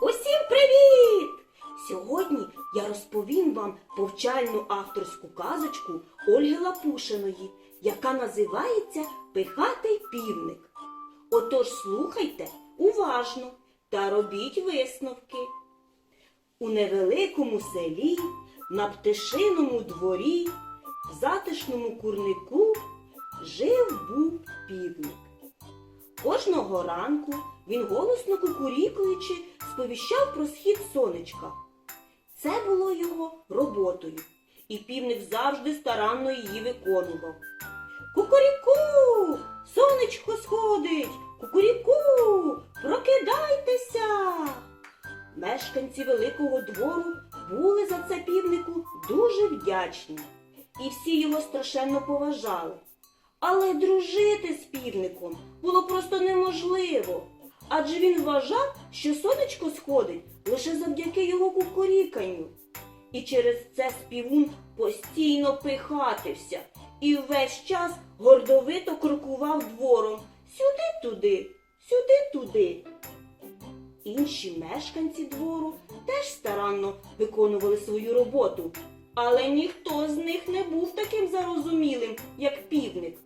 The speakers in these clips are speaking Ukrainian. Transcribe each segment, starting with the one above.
Усім привіт! Сьогодні я розповім вам повчальну авторську казочку Ольги Лапушиної, яка називається Пихатий півник. Отож слухайте уважно та робіть висновки. У невеликому селі, на птишиному дворі, в затишному курнику жив був півник. Кожного ранку він голосно кукурікуючи сповіщав про схід сонечка. Це було його роботою, і півник завжди старанно її виконував. Кукуріку, сонечко сходить, кукуріку, прокидайтеся. Мешканці великого двору були за це півнику дуже вдячні, і всі його страшенно поважали. Але дружити з півником було просто неможливо, адже він вважав, що сонечко сходить лише завдяки його кукуріканню. І через це співун постійно пихатився і весь час гордовито крокував двором сюди-туди, сюди-туди. Інші мешканці двору теж старанно виконували свою роботу, але ніхто з них не був таким зарозумілим, як півник.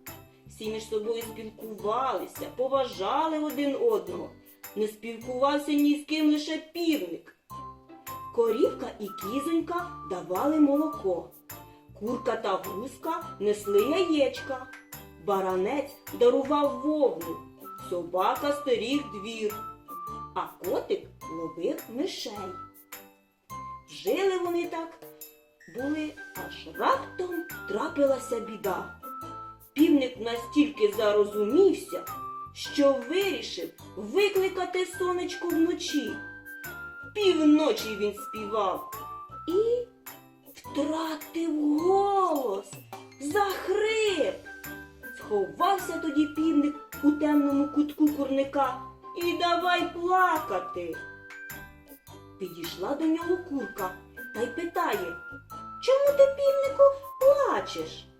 Всі між собою спілкувалися, поважали один одного. Не спілкувався ні з ким лише півник. Корівка і кізонька давали молоко. Курка та гуска несли яєчка. Баранець дарував вовну. Собака стеріг двір, а котик ловив мишей. Жили вони так, були, аж раптом трапилася біда. Півник настільки зарозумівся, що вирішив викликати сонечко вночі. Півночі він співав і втратив голос, захрип. Сховався тоді півник у темному кутку курника і давай плакати. Підійшла до нього курка та й питає, чому ти, півнику, плачеш?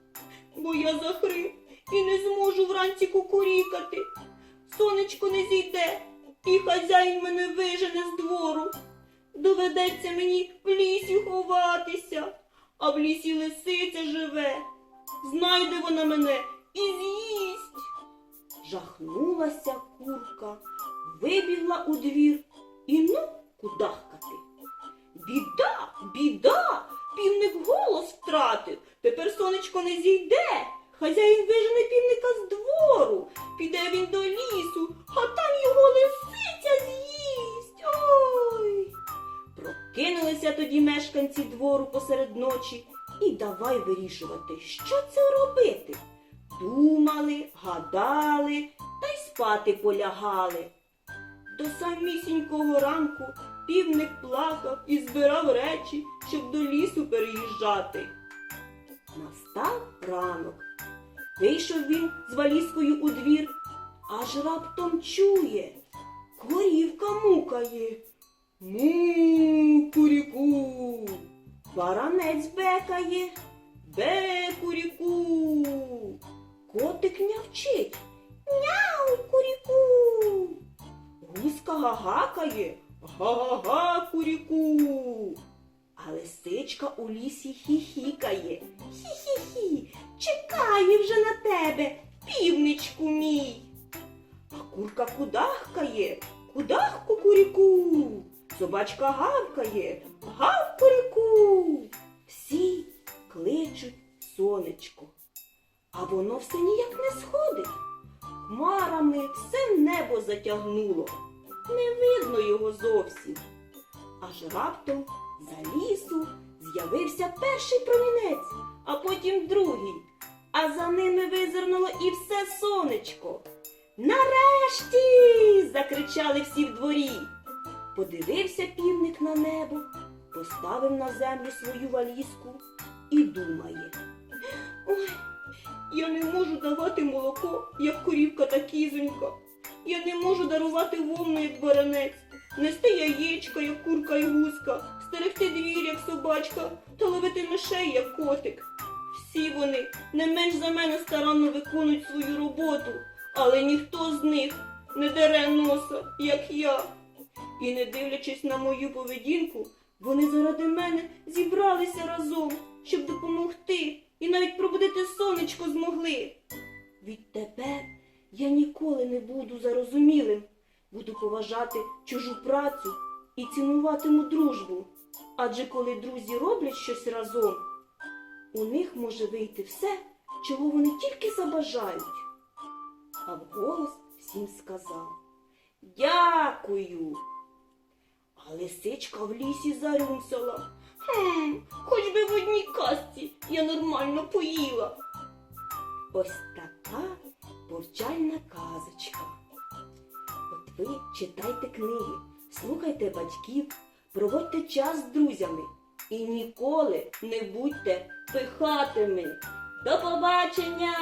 Бо я захрип і не зможу вранці кукурікати. Сонечко не зійде, і хазяїн мене вижене з двору. Доведеться мені в лісі ховатися, а в лісі лисиця живе. Знайде вона мене і з'їсть. Жахнулася курка, вибігла у двір і ну кудахкати. Не зійде. Хазяїн вижене півника з двору. Піде він до лісу, а там його лисиця з'їсть. Ой. Прокинулися тоді мешканці двору посеред ночі і давай вирішувати, що це робити. Думали, гадали та й спати полягали. До самісінького ранку півник плакав і збирав речі, щоб до лісу переїжджати. Настав ранок. Вийшов він з валізкою у двір, аж раптом чує. Корівка мукає. Му, куріку. Баранець бекає. Бе, куріку. Котик нявчить. Няу, куріку. Гуска гагакає. Га-га-га, куріку. А лисичка у лісі хіхікає. Хі-хі-хі, чекаю вже на тебе, півничку мій. А курка кудахкає, кудах кукуріку. Собачка гавкає, гав куріку. Всі кличуть сонечко, а воно все ніяк не сходить. Хмарами все небо затягнуло, не видно його зовсім. Аж раптом за лісу з'явився перший промінець, а потім другий, а за ними визирнуло і все сонечко. Нарешті. закричали всі в дворі. Подивився півник на небо, поставив на землю свою валізку і думає. Ой, я не можу давати молоко, як корівка та кізонька. Я не можу дарувати вовну, як баранець, нести яєчка, як курка й гуска, стерегти двір, як собачка, та ловити мишей, як котик. Всі вони не менш за мене старанно виконують свою роботу, але ніхто з них не дере носа, як я. І не дивлячись на мою поведінку, Вони заради мене зібралися разом, щоб допомогти і навіть пробудити сонечко змогли. Відтепер я ніколи не буду зарозумілим, буду поважати чужу працю і цінуватиму дружбу. Адже коли друзі роблять щось разом, у них може вийти все, чого вони тільки забажають. А вголос всім сказав Дякую. А лисичка в лісі зарюмсала. Хм, хоч би в одній касті я нормально поїла. Ось така повчальна казочка. Ви читайте книги, слухайте батьків, проводьте час з друзями і ніколи не будьте пихатими. До побачення!